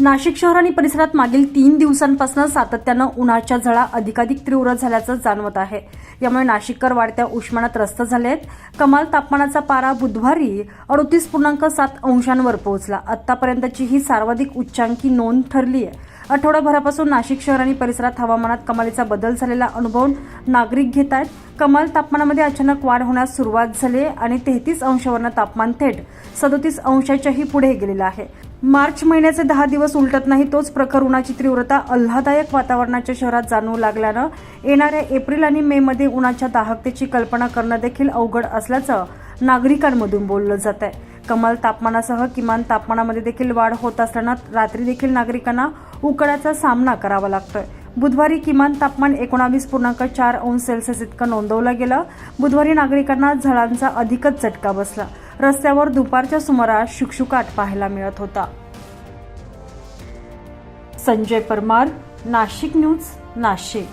नाशिक शहर आणि परिसरात मागील तीन दिवसांपासून सातत्यानं उन्हाच्या झळा अधिकाधिक तीव्र झाल्याचं जाणवत आहे. यामुळे नाशिककर वाढत्या उष्मानात त्रस्त झाले आहेत कमाल तापमानाचा पारा बुधवारी अडतीस पूर्णांक सात अंशांवर पोहोचला. आतापर्यंतची ही सर्वाधिक उच्चांकी नोंद ठरली आहे आठवडाभरापासून नाशिक शहर आणि परिसरात हवामानात कमालीचा बदल झालेला अनुभव नागरिक घेत आहेत. कमाल तापमानामध्ये अचानक वाढ होण्यास सुरुवात झाली आहे आणि तेहतीस अंशावरनं तापमान थेट सदोतीस अंशाच्याही पुढे गेलेलं आहे. मार्च महिन्याचे दहा दिवस उलटत नाही तोच प्रखर उन्हाची तीव्रता आल्हादायक वातावरणाच्या शहरात जाणवू लागल्यानं येणाऱ्या एप्रिल आणि मे मध्ये उन्हाच्या दाहकतेची कल्पना करणं देखील अवघड असल्याचं नागरिकांमधून बोललं जात आहे कमाल तापमानासह किमान तापमानामध्ये देखील वाढ होत असताना रात्री देखील नागरिकांना उकड्याचा सामना करावा लागतोय. बुधवारी किमान तापमान एकोणावीस पूर्णांक चार अंश सेल्सिअस इतकं नोंदवलं गेलं. बुधवारी नागरिकांना झळांचा अधिकच चटका बसला. रस्त्यावर दुपारच्या सुमारास शुकशुकाट पाहायला मिळत होता. संजय परमार नाशिक न्यूज नाशिक.